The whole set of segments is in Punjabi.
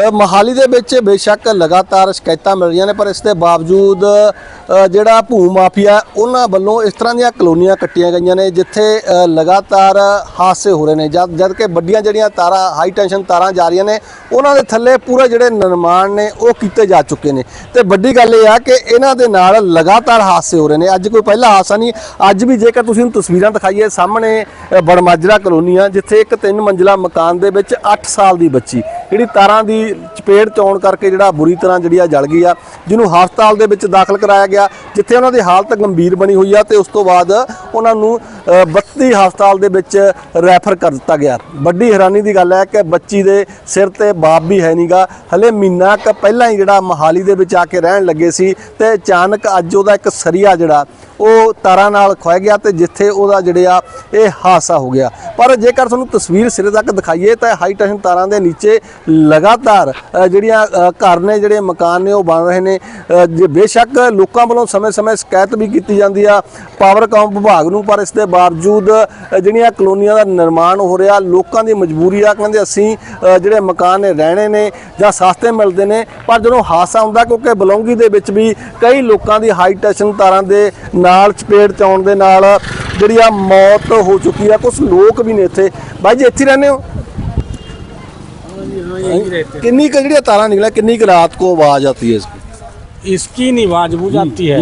ਅ, ਮੋਹਾਲੀ ਦੇ ਵਿੱਚ ਬੇਸ਼ੱਕ ਲਗਾਤਾਰ ਸ਼ਿਕਾਇਤਾਂ ਮਿਲ ਰਹੀਆਂ ਨੇ ਪਰ ਇਸ ਦੇ ਬਾਵਜੂਦ ਜਿਹੜਾ ਭੂ ਮਾਫੀਆ ਉਹਨਾਂ ਵੱਲੋਂ ਇਸ ਤਰ੍ਹਾਂ ਦੀਆਂ ਕਲੋਨੀਆਂ ਕੱਟੀਆਂ ਗਈਆਂ ਨੇ ਜਿੱਥੇ ਲਗਾਤਾਰ ਹਾਦਸੇ ਹੋ ਰਹੇ ਨੇ। ਜਦ ਜਦ ਕਿ ਵੱਡੀਆਂ ਜਿਹੜੀਆਂ ਤਾਰਾਂ ਹਾਈ ਟੈਂਸ਼ਨ ਤਾਰਾਂ ਜਾ ਰਹੀਆਂ ਨੇ ਉਹਨਾਂ ਦੇ ਥੱਲੇ ਪੂਰੇ ਜਿਹੜੇ ਨਿਰਮਾਣ ਨੇ ਉਹ ਕੀਤੇ ਜਾ ਚੁੱਕੇ ਨੇ। ਤੇ ਵੱਡੀ ਗੱਲ ਇਹ ਆ ਕਿ ਇਹਨਾਂ ਦੇ ਨਾਲ ਲਗਾਤਾਰ ਹਾਦਸੇ ਹੋ ਰਹੇ ਨੇ। ਅੱਜ ਕੋਈ ਪਹਿਲਾ ਹਾਦਸਾ ਨਹੀਂ ਅੱਜ ਵੀ ਜੇਕਰ ਤੁਸੀਂ ਨੂੰ ਤਸਵੀਰਾਂ ਦਿਖਾਈਏ ਸਾਹਮਣੇ ਬੜਮਾਜਰਾ ਕਲੋਨੀ ਆ ਜਿੱਥੇ ਇੱਕ ਤਿੰਨ ਮੰਜ਼ਿਲਾ ਮਕਾਨ ਦੇ ਵਿੱਚ 8 ਸਾਲ ਦੀ ਬੱਚੀ ਜਿਹੜੀ ਤਾਰਾਂ ਦੀ ਚਪੇੜ ਚ ਆਉਣ ਕਰਕੇ ਜਿਹੜਾ ਬੁਰੀ ਤਰ੍ਹਾਂ ਜਿਹੜੀ ਆ ਜਲ ਗਈ ਆ ਜਿਹਨੂੰ ਹਸਪਤਾਲ ਦੇ ਵਿੱਚ ਦਾਖਲ ਕਰਾਇਆ ਗਿਆ ਜਿੱਥੇ ਉਹਨਾਂ ਦੀ ਹਾਲਤ ਗੰਭੀਰ ਬਣੀ ਹੋਈ ਆ ਤੇ ਉਸ ਤੋਂ ਬਾਅਦ ਉਹਨਾਂ ਨੂੰ ਅ, 32 ਹਸਪਤਾਲ ਦੇ ਵਿੱਚ ਰੈਫਰ ਕਰ ਦਿੱਤਾ ਗਿਆ। ਵੱਡੀ ਹੈਰਾਨੀ ਦੀ ਗੱਲ ਹੈ ਕਿ ਬੱਚੀ ਦੇ ਸਿਰ ਤੇ ਬਾਪ ਵੀ ਹੈ ਨਹੀਂਗਾ ਹਲੇ ਮਹੀਨਾ ਕ ਪਹਿਲਾਂ ਹੀ ਜਿਹੜਾ ਮਹਾਲੀ ਦੇ ਵਿੱਚ ਆ ਕੇ ਰਹਿਣ ਲੱਗੇ ਸੀ ਤੇ ਅਚਾਨਕ ਅੱਜ ਉਹਦਾ ਇੱਕ ਸਰੀਆ ਜਿਹੜਾ ਉਹ ਤਾਰਾਂ ਨਾਲ ਖੋਇਆ ਗਿਆ ਤੇ ਜਿੱਥੇ ਉਹਦਾ ਜਿਹੜੇ ਆ, ਇਹ ਹਾਦਸਾ ਹੋ ਗਿਆ। ਪਰ ਜੇਕਰ ਤੁਹਾਨੂੰ ਤਸਵੀਰ ਸਿਰੇ ਤੱਕ ਦਿਖਾਈਏ ਤਾਂ ਹਾਈ ਟੈਂਸ਼ਨ ਤਾਰਾਂ ਦੇ ਨੀਚੇ ਲਗਾਤਾਰ ਜਿਹੜੀਆਂ ਘਰ ਨੇ, ਜਿਹੜੇ ਮਕਾਨ ਨੇ, ਉਹ ਬਣ ਰਹੇ ਨੇ। ਜੇ ਬੇਸ਼ੱਕ ਲੋਕਾਂ ਵੱਲੋਂ ਸਮੇਂ-ਸਮੇਂ ਸ਼ਿਕਾਇਤ ਵੀ ਕੀਤੀ ਜਾਂਦੀ ਆ ਪਾਵਰ ਕਾਮ ਵਿਭਾਗ ਨੂੰ, ਪਰ ਇਸ ਦੇ ਬਾਵਜੂਦ ਜਿਹੜੀਆਂ ਕਲੋਨੀਆਂ ਦਾ ਨਿਰਮਾਣ ਹੋ ਰਿਹਾ, ਲੋਕਾਂ ਦੀ ਮਜਬੂਰੀ ਆ, ਕਹਿੰਦੇ ਅਸੀਂ ਜਿਹੜੇ ਮਕਾਨ ਨੇ, ਰਹਿਣੇ ਨੇ ਜਾਂ ਸਸਤੇ ਮਿਲਦੇ ਨੇ, ਪਰ ਜਦੋਂ ਹਾਦਸਾ ਹੁੰਦਾ ਕਿਉਂਕਿ ਬਲੌਂਗੀ ਦੇ ਵਿੱਚ ਵੀ ਕਈ ਲੋਕਾਂ ਦੀ ਹਾਈ ਟੈਂਸ਼ਨ ਤਾਰਾਂ ਦੇ ਨਾਲ ਚਪੇੜ ਚਾਉਣ ਦੇ ਨਾਲ ਜਿਹੜੀ ਆ ਮੌਤ ਹੋ ਚੁੱਕੀ ਆ ਕੁਝ ਲੋਕ ਵੀ ਨੇ ਇੱਥੇ ਬਾਈ ਜੀ ਇੱਥੇ ਹੀ ਰਹਿੰਦੇ ਹੋ ਕਿੰਨੀ ਕੁ ਜਿਹੜੀਆਂ ਤਾਰਾਂ ਨਿਕਲਿਆ ਕਿੰਨੀ ਕੁ ਰਾਤ को आवाज आती है इसकी इसकी नहीं आवाज बुझ आती है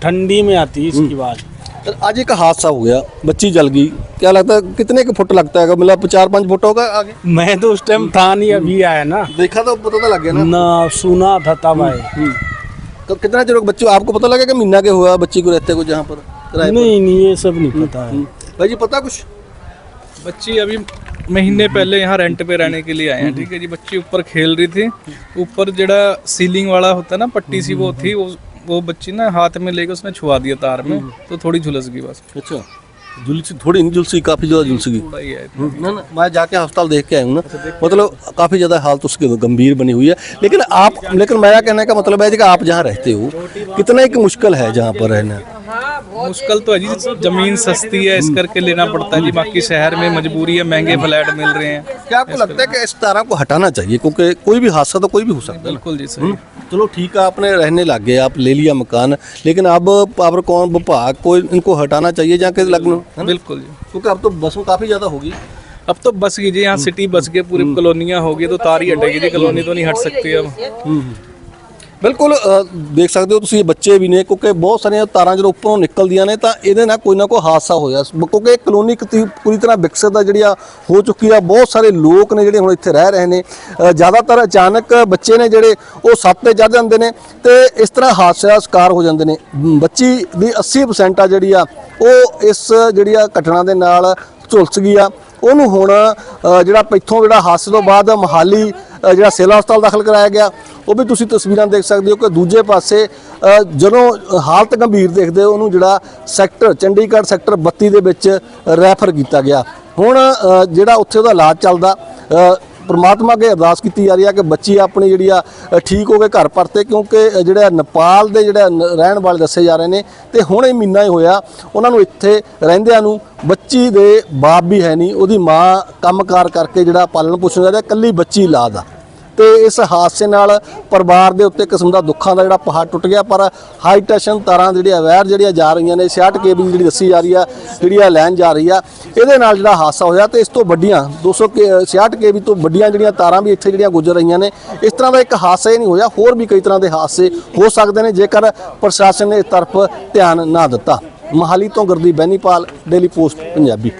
ठंडी में आती है इसकी आवाज तो आज एक हादसा हो गया बच्ची जल गई क्या लगता है कितने का फुट लगता है मतलब चार पाँच फुट होगा आगे मैं तो उस टाइम था नहीं अभी आया ना देखा तो पता तो लग गया ना ना सुना था तब आए हम्म। तो कितना चलो बच्चे आपको पता लगा कि महीना के हुआ बच्ची को रहते को जहाँ पर किराए पर? नहीं नहीं ये सब नहीं पता है हम्म। भाई जी पता कुछ बच्ची अभी महीने पहले यहाँ रेंट पे रहने के लिए आए हैं ठीक है जी बच्ची ऊपर खेल रही थी ऊपर जड़ा सीलिंग वाला होता है ना पट्टी सी वो थी वो वो बच्ची ना हाथ में लेके उसने छुआ दिया तार में तो थोड़ी झुलस गई बस अच्छा झुलसी थोड़ी नहीं झुलसी काफ़ी ज़्यादा जुलसी गई है। ना ना मैं जाके अस्पताल देख के आया हूँ ना। मतलब काफ़ी ज़्यादा हालत उसकी गंभीर बनी हुई है। लेकिन आप लेकिन मेरा कहने का मतलब है कि आप जहाँ रहते हो कितना एक मुश्किल है जहाँ पर रहना। मुश्किल तो है जी ज़मीन सस्ती है इस करके लेना पड़ता है जी। बाकी शहर में मजबूरी है महँगे फ्लैट मिल रहे हैं। क्या आपको लगता है कि इस तारा को हटाना चाहिए? क्योंकि कोई भी हादसा तो कोई भी हो सकता है। बिल्कुल जी सही। चलो ठीक है आपने रहने लग गए आप ले लिया मकान लेकिन अब पावर कौन विभाग को इनको हटाना चाहिए जाके लगना? बिल्कुल जी। क्योंकि अब तो बसों काफ़ी ज़्यादा होगी। अब तो बस कीजिए यहाँ सिटी बस के पूरी कॉलोनियाँ होगी तो तार ही हटेगी जी कॉलोनी तो नहीं हट सकती अब। ਬਿਲਕੁਲ ਅ, ਦੇਖ ਸਕਦੇ ਹੋ ਤੁਸੀਂ ਇਹ ਬੱਚੇ ਵੀ ਨੇ ਕਿਉਂਕਿ ਬਹੁਤ ਸਾਰੀਆਂ ਤਾਰਾਂ ਜਦੋਂ ਉੱਪਰੋਂ ਨਿਕਲਦੀਆਂ ਨੇ ਤਾਂ ਇਹਦੇ ਨਾਲ ਕੋਈ ਨਾ ਕੋਈ ਹਾਦਸਾ ਹੋਇਆ। ਕਿਉਂਕਿ ਇਹ ਕਲੋਨੀ ਕਿਤੇ ਪੂਰੀ ਤਰ੍ਹਾਂ ਵਿਕਸਿਤ ਆ ਜਿਹੜੀ ਆ ਹੋ ਚੁੱਕੀ ਆ। ਬਹੁਤ ਸਾਰੇ ਲੋਕ ਨੇ ਜਿਹੜੇ ਹੁਣ ਇੱਥੇ ਰਹਿ ਰਹੇ ਨੇ। ਅ, ਜ਼ਿਆਦਾਤਰ ਅਚਾਨਕ ਬੱਚੇ ਨੇ ਜਿਹੜੇ ਉਹ ਸੱਤ ਤੇ ਚੜ ਜਾਂਦੇ ਨੇ ਤੇ ਇਸ ਤਰ੍ਹਾਂ ਹਾਦਸਿਆਂ ਦਾ ਸ਼ਿਕਾਰ ਹੋ ਜਾਂਦੇ ਨੇ। ਮ, ਬੱਚੀ ਦੀ 80% ਆ ਜਿਹੜੀ ਆ ਉਹ ਇਸ ਜਿਹੜੀ ਆ ਘਟਨਾ ਦੇ ਨਾਲ ਝੁਲਸ ਗਈ ਆ। ਉਹਨੂੰ ਹੁਣ ਜਿਹੜਾ ਇੱਥੋਂ ਜਿਹੜਾ ਹਾਦਸੇ ਤੋਂ ਬਾਅਦ ਮਹਾਲੀ ਜਿਹੜਾ ਸੇਲਾ ਹਸਪਤਾਲ ਦਾਖਲ ਕਰਾਇਆ ਗਿਆ, ਉਹ ਵੀ ਤੁਸੀਂ ਤਸਵੀਰਾਂ ਦੇਖ ਸਕਦੇ ਹੋ ਕਿ ਦੂਜੇ ਪਾਸੇ ਜਦੋਂ ਹਾਲਤ ਗੰਭੀਰ ਦੇਖਦੇ ਹੋ, ਉਹਨੂੰ ਜਿਹੜਾ ਸੈਕਟਰ, ਚੰਡੀਗੜ੍ਹ ਸੈਕਟਰ 32 ਦੇ ਵਿੱਚ ਰੈਫਰ ਕੀਤਾ ਗਿਆ। ਹੁਣ ਜਿਹੜਾ ਉੱਥੇ ਉਹਦਾ ਇਲਾਜ ਚੱਲਦਾ ਪ੍ਰਮਾਤਮਾ ਅੱਗੇ ਅਰਦਾਸ ਕੀਤੀ ਜਾ ਰਹੀ ਆ ਕਿ ਬੱਚੀ ਆਪਣੀ ਜਿਹੜੀ ਆ ਠੀਕ ਹੋ ਕੇ ਘਰ ਪਰਤੇ, ਕਿਉਂਕਿ ਜਿਹੜਾ ਨੇਪਾਲ ਦੇ ਜਿਹੜਾ ਨ- ਰਹਿਣ ਵਾਲੇ ਦੱਸੇ ਜਾ ਰਹੇ ਨੇ, ਤੇ ਹੁਣ ਇਹ ਮਹੀਨਾ ਹੀ ਹੋਇਆ, ਉਹਨਾਂ ਨੂੰ ਇੱਥੇ ਰਹਿੰਦਿਆਂ ਨੂੰ ਬੱਚੀ ਦੇ ਬਾਪ ਵੀ ਹੈ ਨਹੀਂ, ਉਹਦੀ ਮਾਂ ਕੰਮਕਾਰ ਕਰਕੇ ਜਿਹੜਾ ਪਾਲਣ ਪੋਸ਼ਣ ਕਰ ਰਿਹਾ, ਇਕੱਲੀ ਬੱਚੀ ਲਾਦ। ਆ ਤੇ ਇਸ ਹਾਦਸੇ ਨਾਲ ਪਰਿਵਾਰ ਦੇ ਉੱਤੇ ਕਿਸਮ ਦਾ ਦੁੱਖਾਂ ਦਾ ਜਿਹੜਾ ਪਹਾੜ ਟੁੱਟ ਗਿਆ, ਪਰ ਹਾਈ ਟੈਂਸ਼ਨ ਤਾਰਾਂ ਜਿਹੜੀਆਂ ਵੈਰ ਜਿਹੜੀਆਂ ਜਾ ਰਹੀਆਂ ਨੇ 66 ਕੇਬਲ ਜਿਹੜੀ ਦੱਸੀ ਜਾ ਰਹੀ ਆ, ਜਿਹੜੀ ਆ ਲੈਣ ਜਾ ਰਹੀ ਆ, ਇਹਦੇ ਨਾਲ ਜਿਹੜਾ ਹਾਦਸਾ ਹੋਇਆ ਤੇ ਇਸ ਤੋਂ ਵੱਡੀਆਂ 200 ਕੇ 66 ਕੇਬੀ ਤੋਂ ਵੱਡੀਆਂ ਜਿਹੜੀਆਂ ਤਾਰਾਂ ਵੀ ਇੱਥੇ ਜਿਹੜੀਆਂ ਗੁਜ਼ਰ ਰਹੀਆਂ ਨੇ, ਇਸ ਤਰ੍ਹਾਂ ਦਾ ਇੱਕ ਹਾਦਸਾ ਹੀ ਨਹੀਂ ਹੋਇਆ, ਹੋਰ ਵੀ ਕਈ ਤਰ੍ਹਾਂ ਦੇ ਹਾਦਸੇ ਹੋ ਸਕਦੇ ਨੇ, ਜੇਕਰ ਪ੍ਰਸ਼ਾਸਨ ਨੇ ਇਸ ਤਰਫ ਧਿਆਨ ਨਾ ਦਿੱਤਾ। ਮਹਾਲੀ ਤੋਂ ਗੁਰਦੀਪ ਬੈਨੀਪਾਲ ਡੇਲੀ ਪੋਸਟ ਪੰਜਾਬੀ।